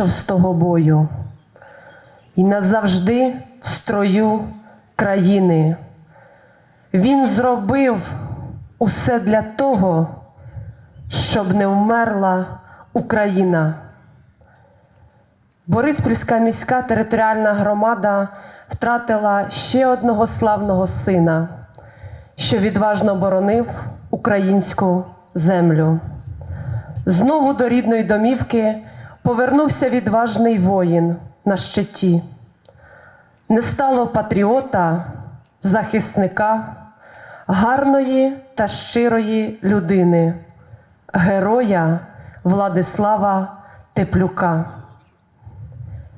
Вийшов з того бою і назавжди в строю країни. Він зробив усе для того, щоб не вмерла Україна. Бориспільська міська територіальна громада втратила ще одного славного сина, що відважно боронив українську землю. Знову до рідної домівки повернувся відважний воїн на щиті. Не стало патріота, захисника, гарної та щирої людини, героя Владислава Теплюка.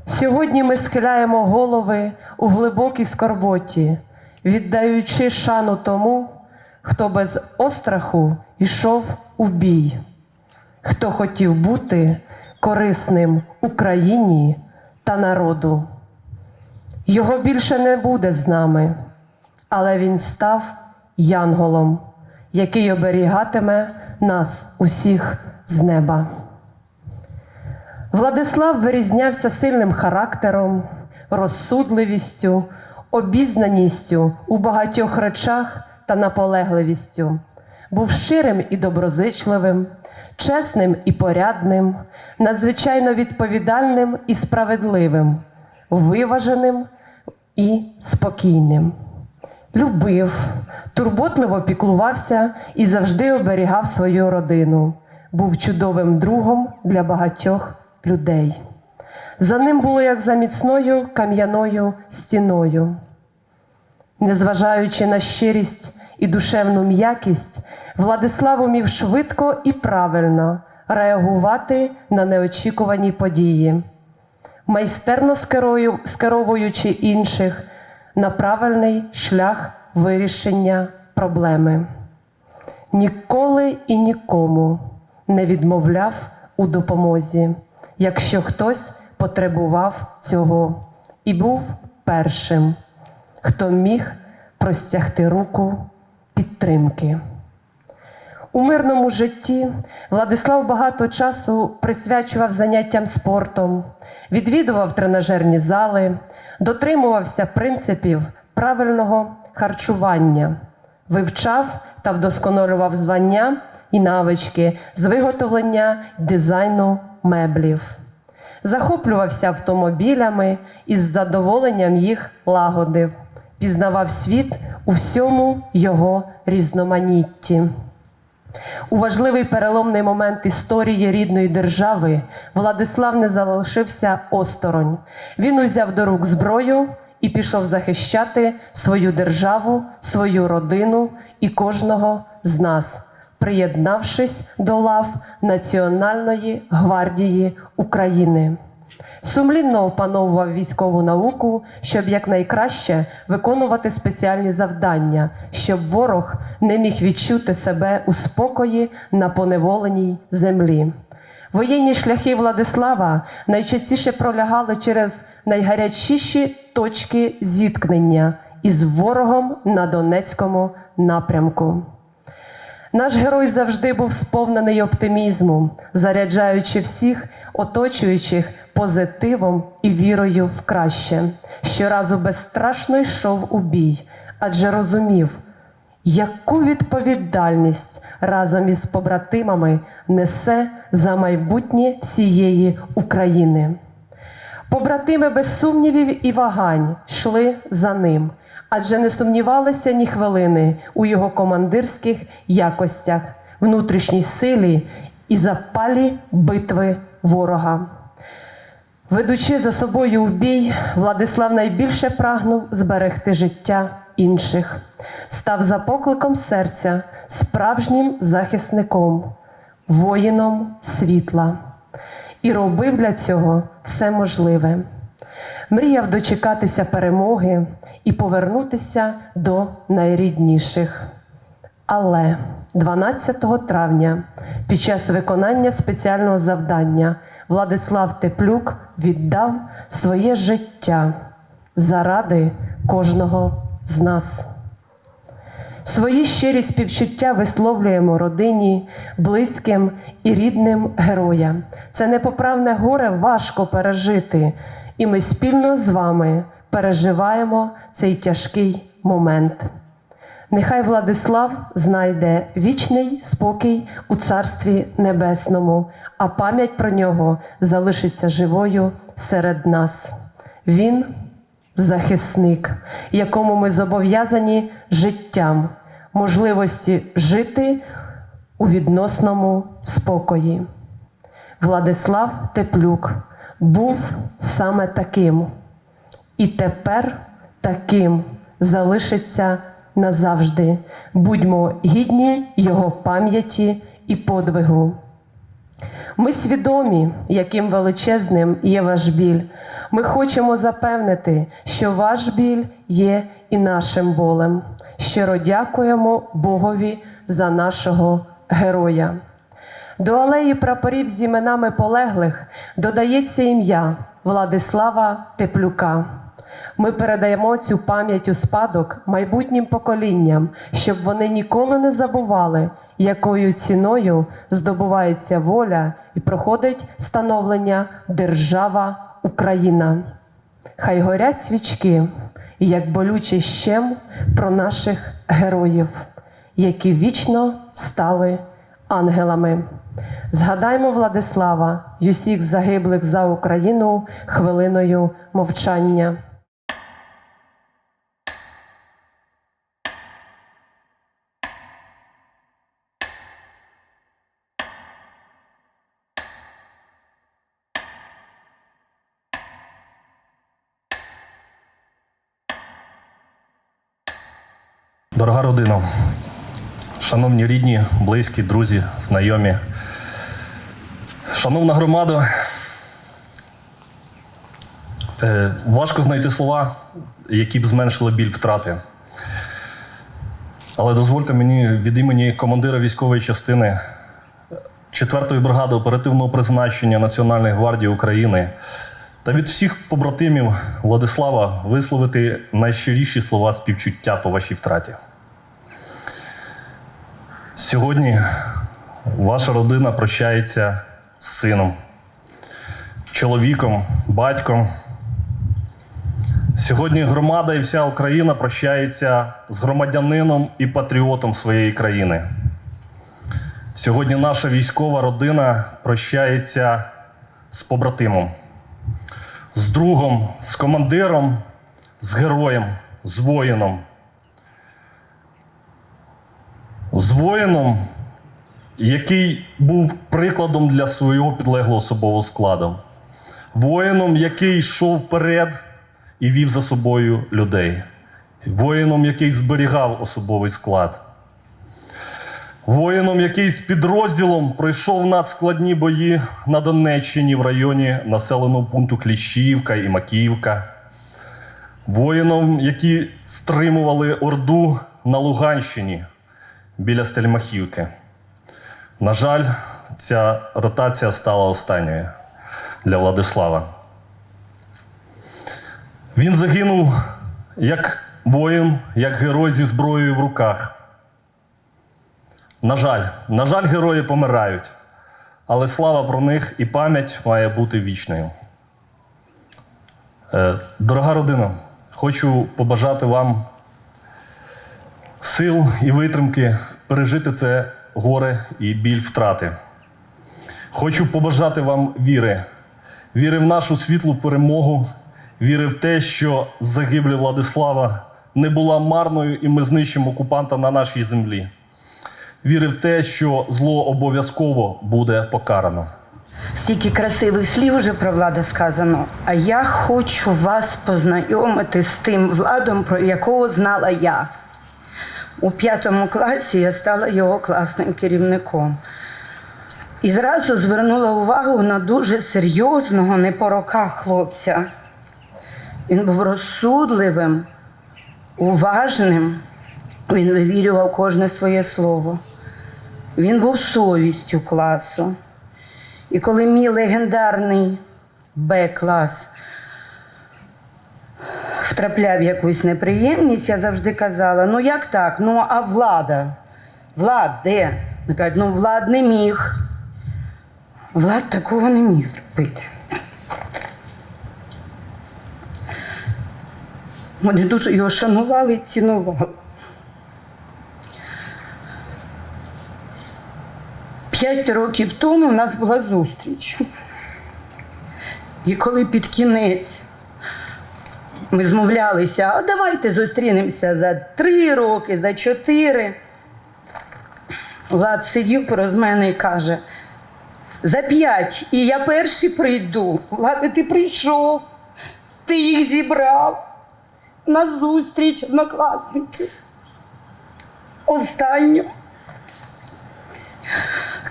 Сьогодні ми схиляємо голови у глибокій скорботі, віддаючи шану тому, хто без остраху йшов у бій, хто хотів бути корисним Україні та народу. Його більше не буде з нами, але він став янголом, який оберігатиме нас усіх з неба. Владислав вирізнявся сильним характером, розсудливістю, обізнаністю у багатьох речах та наполегливістю. Був щирим і доброзичливим, чесним і порядним, надзвичайно відповідальним і справедливим, виваженим і спокійним. Любив, турботливо піклувався і завжди оберігав свою родину. Був чудовим другом для багатьох людей. За ним було як за міцною кам'яною стіною. Незважаючи на щирість і душевну м'якість, Владислав умів швидко і правильно реагувати на неочікувані події, майстерно скеровуючи інших на правильний шлях вирішення проблеми. Ніколи і нікому не відмовляв у допомозі, якщо хтось потребував цього, і був першим, хто міг простягти руку підтримки. У мирному житті Владислав багато часу присвячував заняттям спортом, відвідував тренажерні зали, дотримувався принципів правильного харчування, вивчав та вдосконалював звання і навички з виготовлення дизайну меблів. Захоплювався автомобілями і з задоволенням їх лагодив, пізнавав світ у всьому його різноманітті. У важливий переломний момент історії рідної держави Владислав не залишився осторонь. Він узяв до рук зброю і пішов захищати свою державу, свою родину і кожного з нас, приєднавшись до лав Національної гвардії України. Сумлінно опановував військову науку, щоб якнайкраще виконувати спеціальні завдання, щоб ворог не міг відчути себе у спокої на поневоленій землі. Воєнні шляхи Владислава найчастіше пролягали через найгарячіші точки зіткнення із ворогом на Донецькому напрямку. Наш герой завжди був сповнений оптимізмом, заряджаючи всіх оточуючих позитивом і вірою в краще. Щоразу безстрашно йшов у бій, адже розумів, яку відповідальність разом із побратимами несе за майбутнє всієї України. Побратими без сумнівів і вагань йшли за ним, адже не сумнівалися ні хвилини у його командирських якостях, внутрішній силі і запалі битви ворога. Ведучи за собою у бій, Владислав найбільше прагнув зберегти життя інших, став за покликом серця справжнім захисником, воїном світла і робив для цього все можливе. Мріяв дочекатися перемоги і повернутися до найрідніших. Але 12 травня, під час виконання спеціального завдання, Владислав Теплюк віддав своє життя заради кожного з нас. Свої щирі співчуття висловлюємо родині, близьким і рідним героям. Це непоправне горе важко пережити, і ми спільно з вами переживаємо цей тяжкий момент. Нехай Владислав знайде вічний спокій у Царстві Небесному, а пам'ять про нього залишиться живою серед нас. Він захисник, якому ми зобов'язані життям, можливості жити у відносному спокої. Владислав Теплюк був саме таким, і тепер таким залишиться назавжди. Будьмо гідні його пам'яті і подвигу. Ми свідомі, яким величезним є ваш біль. Ми хочемо запевнити, що ваш біль є і нашим болем. Щиро дякуємо Богові за нашого героя. До алеї прапорів з іменами полеглих додається ім'я Владислава Теплюка. Ми передаємо цю пам'ять у спадок майбутнім поколінням, щоб вони ніколи не забували, якою ціною здобувається воля і проходить становлення Держава Україна. Хай горять свічки, як болючий щем про наших героїв, які вічно стали ангелами. Згадаймо Владислава й усіх загиблих за Україну хвилиною мовчання. Дорога родина, шановні рідні, близькі, друзі, знайомі, шановна громада, е, важко знайти слова, які б зменшили біль втрати. Але дозвольте мені від імені командира військової частини 4-ї бригади оперативного призначення Національної гвардії України та від всіх побратимів Владислава висловити найщиріші слова співчуття по вашій втраті. Сьогодні ваша родина прощається з сином, чоловіком, батьком. Сьогодні громада і вся Україна прощається з громадянином і патріотом своєї країни. Сьогодні наша військова родина прощається з побратимом, з другом, з командиром, з героєм, з воїном. З воїном, який був прикладом для свого підлеглого особового складу. Воїном, який йшов вперед і вів за собою людей. Воїном, який зберігав особовий склад. Воїном, який з підрозділом пройшов надскладні бої на Донеччині в районі населеного пункту Кліщівка і Макіївка. Воїном, які стримували Орду на Луганщині біля Стельмахівки. На жаль, ця ротація стала останньою для Владислава. Він загинув як воїн, як герой зі зброєю в руках. На жаль, на жаль, герої помирають, але слава про них і пам'ять має бути вічною. Е, Дорога родина, хочу побажати вам сил і витримки пережити це горе і біль втрати. Хочу побажати вам віри, віри в нашу світлу перемогу, віри в те, що загибля Владислава не була марною, і ми знищимо окупанта на нашій землі. Віри в те, що зло обов'язково буде покарано. Стільки красивих слів вже про влада сказано. А я хочу вас познайомити з тим владом, про якого знала я. У п'ятому класі я стала його класним керівником. І зразу звернула увагу на дуже серйозного, не по роках хлопця. Він був розсудливим, уважним, він вивірював кожне своє слово. Він був совістю класу. І коли мій легендарний Б-клас втрапляв в якусь неприємність, я завжди казала: ну як так? Ну, а влада? Влад де? Вони кажуть, ну влад не міг. Влад такого не міг зробити. Вони дуже його шанували і цінували. П'ять років тому в нас була зустріч. І коли під кінець ми змовлялися, а давайте зустрінемося за три роки, за чотири. Влад сидів пораз мене і каже: за п'ять, і я перший прийду. Влад, ти прийшов, ти їх зібрав на зустріч однокласників. Останню.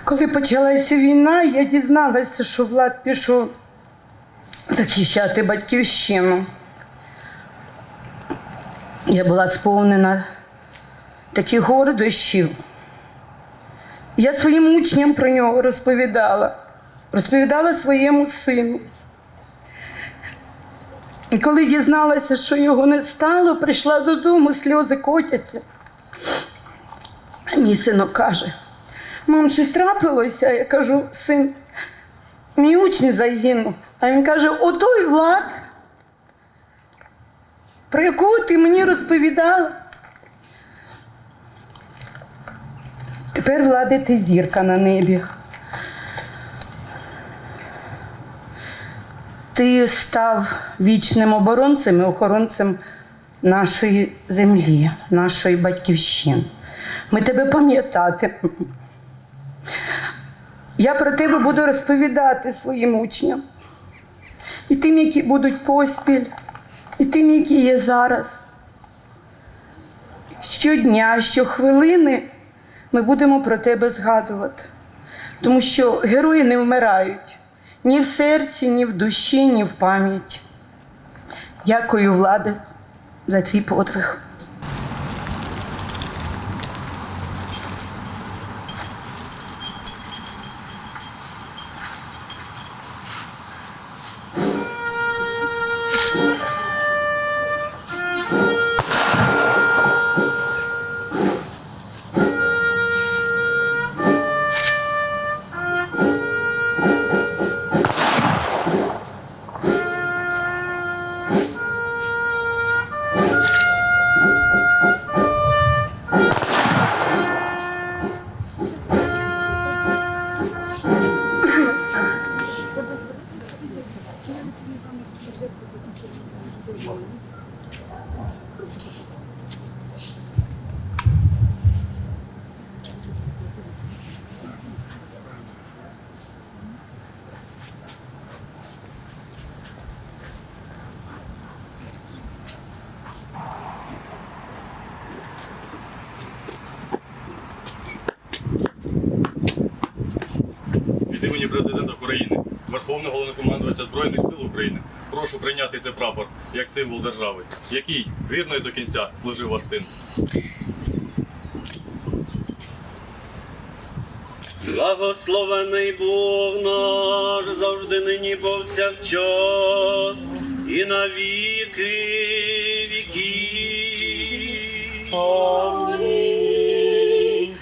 Коли почалася війна, я дізналася, що Влад пішов захищати батьківщину. Я була сповнена таких гордощів. Я своїм учням про нього розповідала, розповідала своєму сину. І коли дізналася, що його не стало, прийшла додому, сльози котяться. А мій синок каже: мам, щось трапилося? Я кажу, син, мій учень загинув. А він каже: отой Влад, про якого ти мені розповідала. Тепер влади ти зірка на небі. Ти став вічним оборонцем і охоронцем нашої землі, нашої батьківщини. Ми тебе пам'ятатимемо. Я про тебе буду розповідати своїм учням. І тим, які будуть поспіль, і тим, які є зараз. Щодня, щохвилини ми будемо про тебе згадувати. Тому що герої не вмирають ні в серці, ні в душі, ні в пам'яті. Дякую, влади, за твій подвиг. Збройних сил України, прошу прийняти цей прапор як символ держави, який вірно і до кінця служив ваш син. Благословений Бог наш завжди нині повсякчас і на віки віків. Амінь.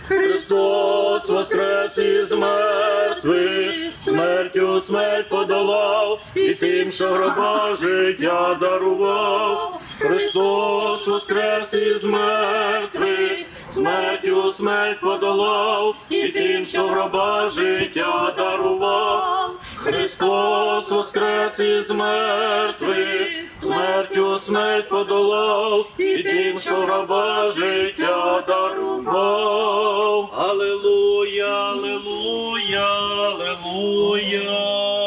Христос воскрес із мертвих, смертю смерть подолав, і тим, що гроба життя дарував. Христос воскрес із мертвих, смертю смерть подолав, і тим, що гроба життя дарував. Христос воскрес із мертвих, смертю смерть подолав, і тим, що раба життя дарував. Алелуя, алелуя, алелуя.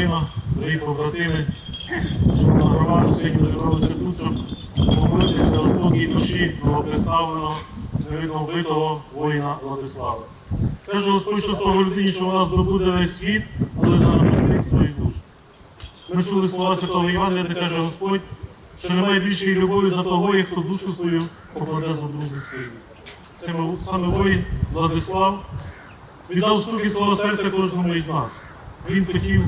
Родина, дорогі побратими, Шановна громада, сьогодні зібралися тут, щоб помолитися за спокій душі новопредставленого, невинно вбитого воїна Владислава. Каже Господь, що з того людині, що вона здобуде весь світ, але занапастить свою душу. Ми чули слова Святого Івана, де каже Господь, що немає більшої любові за того, як хто душу свою покладе за друзів своїх. Це саме воїн Владислав віддав стуки свого серця кожному із нас. Він хотів,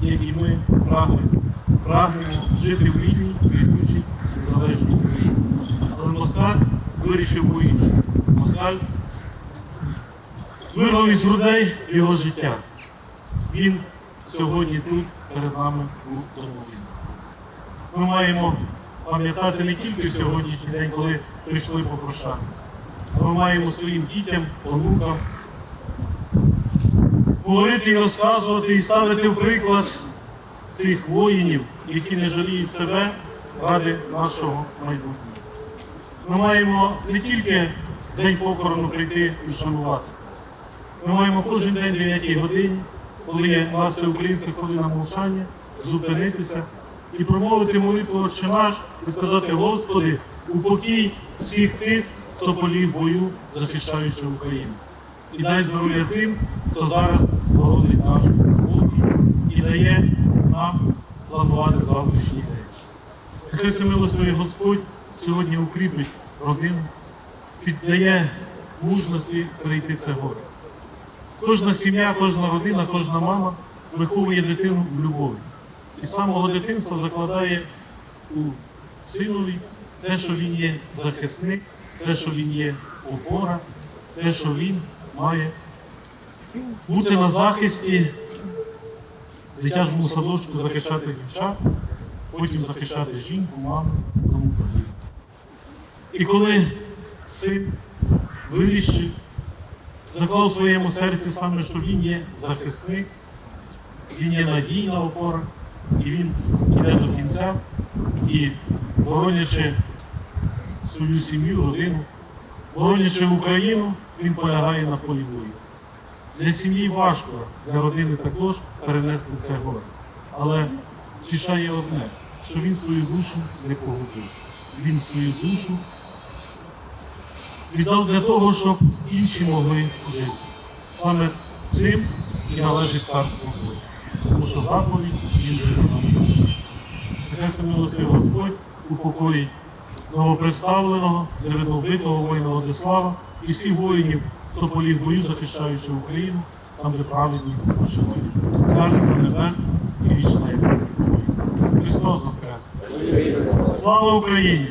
як і ми, прагне, прагнемо жити в вільній, квітучій, незалежній Україні. Але Москаль вирішив по-іншому. Москаль вирвав із грудей його життя. Він сьогодні тут перед нами у домовині. Ми маємо пам'ятати не тільки сьогоднішній день, коли прийшли попрощатися. Ми маємо своїм дітям, онукам говорити і розказувати, і ставити в приклад цих воїнів, які не жаліють себе ради нашого майбутнього. Ми маємо не тільки день похорону прийти і вшанувати. Ми маємо кожен день 9 годині, коли є наша українська хвилина мовчання, зупинитися і промовити молитву «Отче наш і сказати, Господи, упокій всіх тих, хто поліг в бою, захищаючи Україну. І дай здоров'я тим, хто зараз боронить наш спокій і дає нам планувати завтрашній день. Нехай всемилостивий Господь сьогодні укріпить родину, піддає мужності перейти це горе. Кожна сім'я, кожна родина, кожна мама виховує дитину в любові. І самого дитинства закладає у синові те, що він є захисник, те, що він є опора, те, що він має бути на захисті в дитячому садочку, захищати дівчат, потім захищати жінку, маму, тому подібне. І коли син вирішив, заклав в своєму серці саме, що він є захисник, він є надійна опора, і він йде до кінця і боронячи свою сім'ю, родину, боронячи Україну, він полягає на полі бою. Для сім'ї важко, для родини також перенести це горе. Але втішає одне, що він свою душу не погубив. Він свою душу віддав для того, щоб інші могли жити. Саме цим і належить царство Боже. Тому що заповідь він живе. Нехай це милостивий Господь упокоїть новопредставленого, невидновбитого воїна Владислава і всіх воїнів, хто поліг бою, захищаючи Україну, там, де праведні спочивають. Царство Небесне і вічна. Христос Воскрес! Слава Україні!